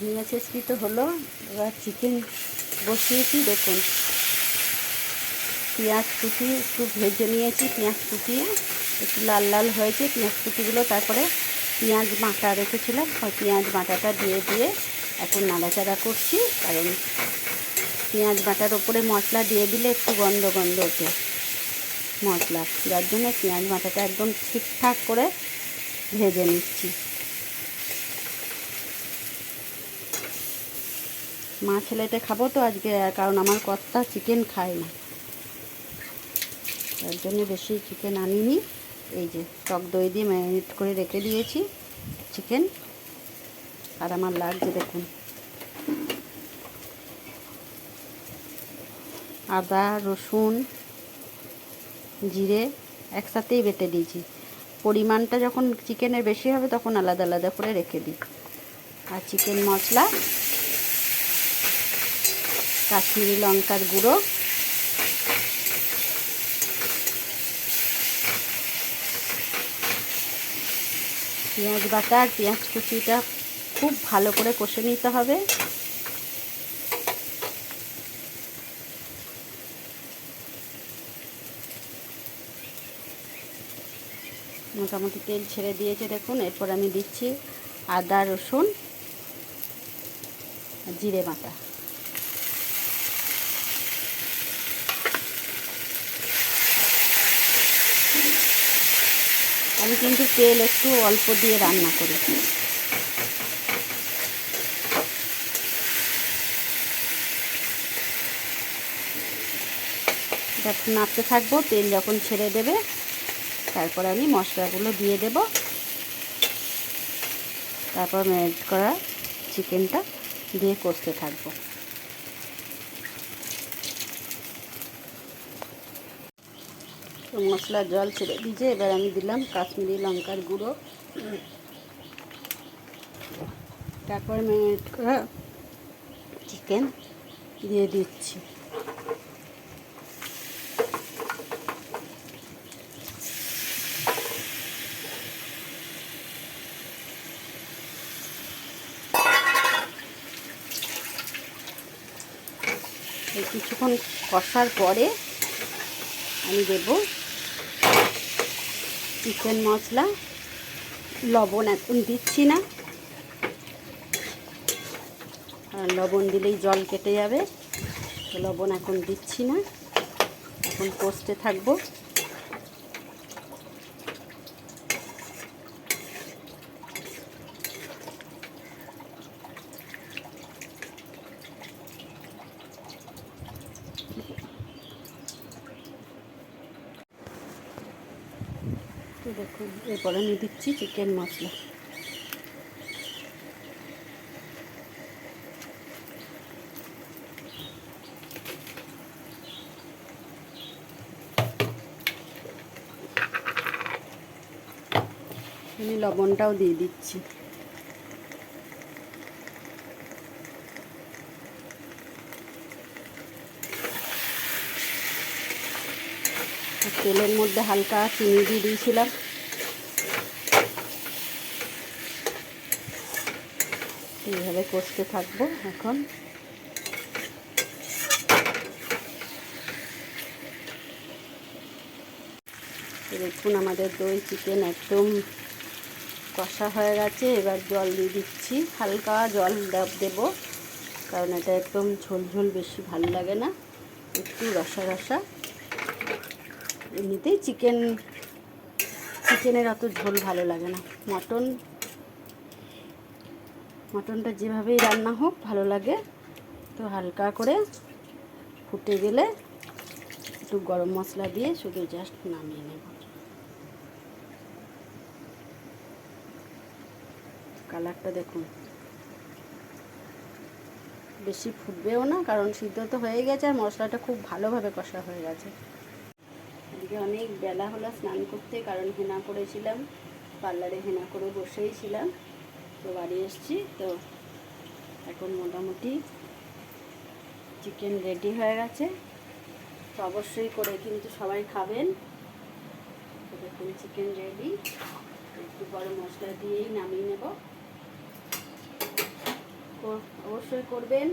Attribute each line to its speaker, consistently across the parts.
Speaker 1: ঝিঙে ছেঁচড়ি তো হলো। এবার চিকেন বসিয়েছি, দেখুন। পেঁয়াজ কুচি একটু ভেজে নিয়েছি, পেঁয়াজ কুচিয়ে একটু লাল লাল হয়েছে, পেঁয়াজ কুচিগুলো তারপরে পেঁয়াজ বাটা রেখেছিলাম, ওই পেঁয়াজ বাটাটা দিয়ে দিয়ে এখন নাড়াচাড়া করছি, কারণ পেঁয়াজ বাটার ওপরে মশলা দিয়ে দিলে একটু গন্ধ গন্ধ ওঠে মশলা। যার জন্য পেঁয়াজ বাটাটা একদম ঠিকঠাক করে ভেজে নিচ্ছি। মা ছেলেতে খাব তো আজকে, কারণ আমার কর্তা চিকেন খায় না। তার জন্য বেশি চিকেন আনিনি। এই যে টক দই দিয়ে ম্যারিনেট করে রেখে দিয়েছি চিকেন আর আমার লাগছে দেখুন। আদা, রসুন, জিরে একসাথেই বেটে দিয়েছি। পরিমাণটা যখন চিকেনের বেশি হবে তখন আলাদা আলাদা করে রেখে দিই। আর চিকেন মশলা কাশ্মীরি লঙ্কার গুঁড়ো। পেঁয়াজ বাটা আর পেঁয়াজ কুচিটা খুব ভালো করে কষে নিতে হবে। মোটামুটি তেল ছেড়ে দিয়েছে দেখুন, এরপর আমি দিচ্ছি আদা রসুন জিরে বাটা। আমি কিন্তু তেল একটু অল্প দিয়ে রান্না করি। এটা নাড়তে থাকব, তেল যখন ছেড়ে দেবে, তারপর আমি মশলাগুলো দিয়ে দেব। তারপর ম্যারিনেট করা চিকেনটা দিয়ে কষতে থাকব। তো মশলার জল ছেড়ে দিয়েছে এবার আমি দিলাম কাশ্মীরি লঙ্কার গুঁড়ো। তারপর ম্যারিনেট করা চিকেন দিয়ে দিচ্ছি। কিছুক্ষণ কষার পরে আমি দেব চিকেন মশলা, লবণ এখন দিচ্ছি না। লবণ দিলেই জল কেটে যাবে। লবণ এখন দিচ্ছি না। এখন কষতে থাকব। তো দেখুন এরপরে আমি দিচ্ছি চিকেন মশলা। আমি লবণটাও দিয়ে দিচ্ছি। তেলের মধ্যে হালকা চিনি দিয়ে দিয়েছিলাম। এইভাবে কষতে থাকব এখন। দেখুন, আমাদের দই চিকেন একদম কষা হয়ে গেছে। এবার জল দিয়ে দিচ্ছি। হালকা জল দেব, কারণ এটা একদম ঝোল ঝোল বেশি ভালো লাগে না। একটু রসা রসা। এমনিতেই চিকেন, চিকেনের অত ঝোল ভালো লাগে না। মটন, মটনটা যেভাবেই রান্না হোক ভালো লাগে। তো হালকা করে ফুটে গেলে একটু গরম মশলা দিয়ে শুধু জাস্ট নামিয়ে নেব। কালারটা দেখুন। বেশি ফুটবেও না, কারণ সিদ্ধ তো হয়ে গেছে আর মশলাটা খুব ভালোভাবে কষা হয়ে গেছে। আজকে অনেক বেলা হলো স্নান করতে, কারণ হেনা করেছিলাম। পার্লারে হেনা করে বসেই ছিলাম। তো বাড়ি এসেছি, তো এখন মোটামুটি চিকেন রেডি হয়ে গেছে। তো অবশ্যই করে কিন্তু সবাই খাবেন। দেখুন, চিকেন রেডি। একটু গরম মশলা দিয়েই নামিয়ে নেব। অবশ্যই করবেন,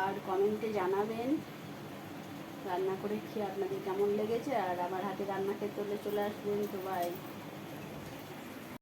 Speaker 1: আর কমেন্টে জানাবেন। রান্না করে খেয়ে আপনাদের কেমন লেগেছে? আর আমার হাতে রান্না খেতে চলে আসবেন তো বাই